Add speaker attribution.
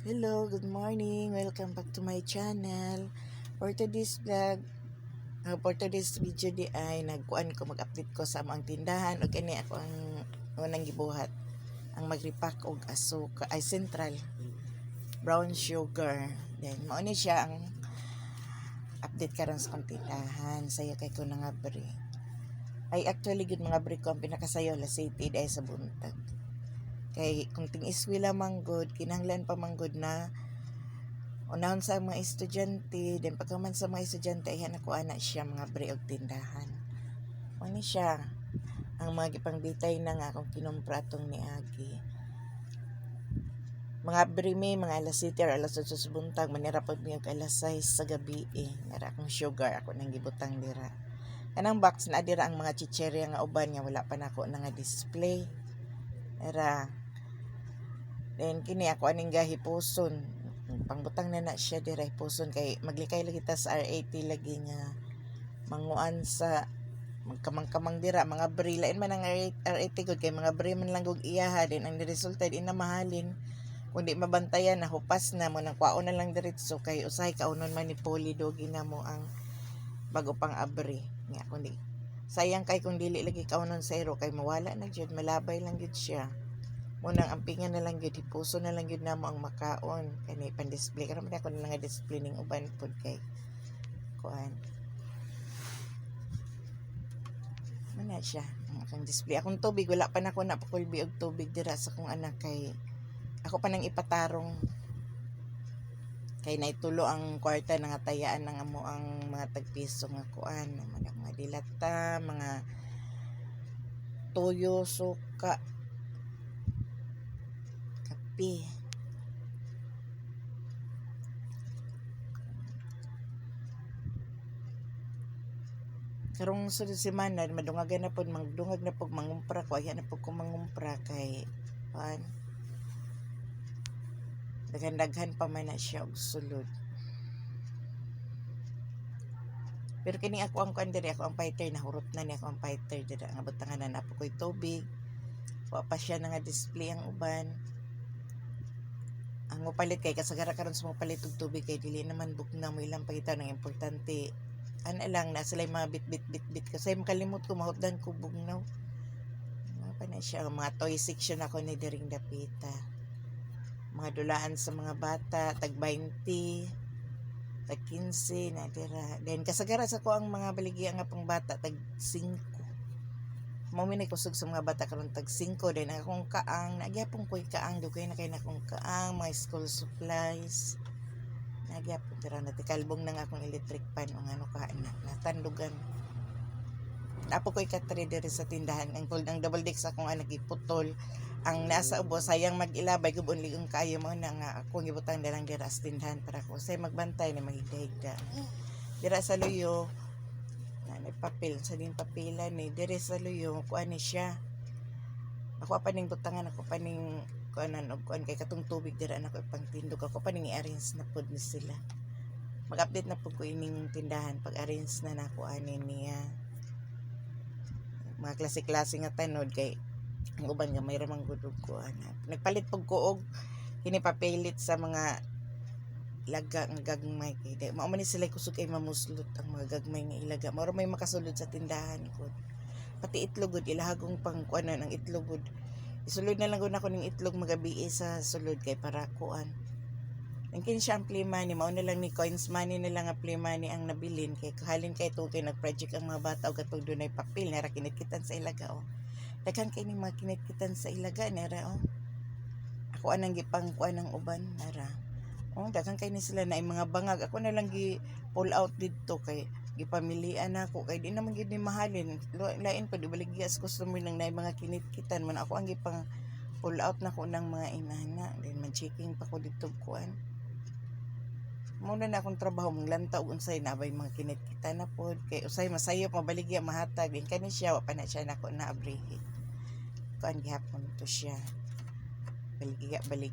Speaker 1: Hello, good morning. Welcome back to my channel. For today's vlog, uh, for today's video di ay nagkuan ko mag-update ko sa among tindahan o kani ako ang unang gibuhat ang mag-repack og asuka ay central brown sugar. Then mao ni siya ang update karon sa akong tindahan. Sayo kay ko nga bri. Ay actually good mga bri ko ang pinakasayo la city ay sa buntag kay kung ting-iswi lamang good kinahanglan pa man good na unahon sa mga estudyante then pagkaman sa mga estudyante ay ko ana siya mga bre tindahan. Mani siya? Ang mga gipangbitay na nga akong kinumpra atong ni Agi. Mga bre mga alas 7 or alas 8 sa buntag manira pag miyog alas 6 sa gabi eh nara akong sugar ako nang gibutang dira. Kanang box na dira ang mga chicherya nga uban nga wala pa nako na nga display. Era then kini ako aning gahipuson pangbutang na na siya dira hipuson kay maglikay lagi ta sa R80 lagi nga. Manguan sa magkamang-kamang dira. Mga bri lain man ang R80 gud. Kay mga bri man lang gug iyaha. Din ang resulta din na mahalin. Kung di mabantayan na hupas na mo. Nang kwaon na lang diretso. Kay usahay kaunon man ni Poli dogi na mo ang bago pang abri. Nga kundi sayang kay kung dili lagi kaunon sa ero kay mawala na jud. Malabay lang jud siya munang ampingan na lang gyud hipuso na lang gyud namo ang makaon. Kani pan display karon man ako na nga display ning uban pud kay kuan. Mana siya ang display. Akong tubig wala pa na ako na pakulbi og tubig dira sa kong anak kay ako pa nang ipatarong. Kay naitulo ang kwarta nga tayaan ng amo ang mga tagpiso nga kuan. Mga mga dilata mga tuyo suka kape karong sunod semana madungagan na pod magdungag na pog mangumpra ko ayan na pog ko mangumpra kay kuan daghan-daghan pa man na siya og sulod. Pero kini ako ang kuan diri ako ang fighter na hurot na ni ako ang fighter diri. Nga butangan na po ko'y tubig. Wa pa siya nga display ang uban ang mupalit kay kasagara karon sa mupalit og tubig kay dili naman bugnaw mo ilang pagitaw ng importante. Ana lang na sila mga bit bit bit bit kasi makalimot ko mahutdan ko bugnaw. Pa na siya mga toy section ako ni diring dapita. Mga dulaan sa mga bata tag 20 tag 15 na dira then kasagara sa ko ang mga baligya nga pang bata tag 5 mo minay kusog sa mga bata karon tag 5 then akong kaang nagyapon ko'y kaang dugay na kay na akong kaang mga school supplies. Nagyapon dira na tikalbong na akong electric pan o ano ka na natandugan. Apo ko'y katre diri sa tindahan ang gold ang double deck sa akong anak iputol ang nasa ubo sayang mag-ilabay gubon ligong kayo mo na nga ako gibutang dalang dira sa tindahan para ko say magbantay na magigda dira sa luyo na may papel sa din papilan ni diri sa luyo kuan ni siya. Ako pa ning butangan ako pa ning kuanan og kuan kay katong tubig dira na ko pangtindog ako pa ning i-arrange na pud ni sila. Mag-update na pud ko ining tindahan. Pag arrange na nako ani niya. Mga klase-klase nga tanod kay ang uban nga may ramang gudog ko ana nagpalit pug ko og kini papilit sa mga ilaga nga gagmay kay di mao man ni sila kusog kay mamuslot ang mga gagmay nga ilaga mao ra may makasulod sa tindahan ko pati itlog gud ilahagong pang kuanan ang itlog gud isulod na lang gud ako ning itlog magabi sa sulod kay para kuan ang kini siya ang play money, mao na lang ni coins money na lang ang play money ang nabilin kay kahalin kay tugay nag-project ang mga bata og katong dunay papel nara kinitkitan sa ilaga oh. Daghan kay ning mga kinitkitan sa ilaga nara oh. Ako anang gipang kuan ng uban nara. Oh, daghan kay ni sila na mga bangag. Ako na lang gi pull out didto kay gipamilian ako. Kay di naman gid ni mahalin. Lain pa di baligyas customer nang nay mga kinitkitan man. Ako ang gipang pull out na ko ng mga inana. Then man checking pa ko dito kuan muna na akong trabaho mong lantaw unsay na bay mga kinit-kita na pod kay usay masayop mabaligya mahatag. Din kani siya wa pa na siya nako na abrihi kuan gihapon to siya. Baligya balig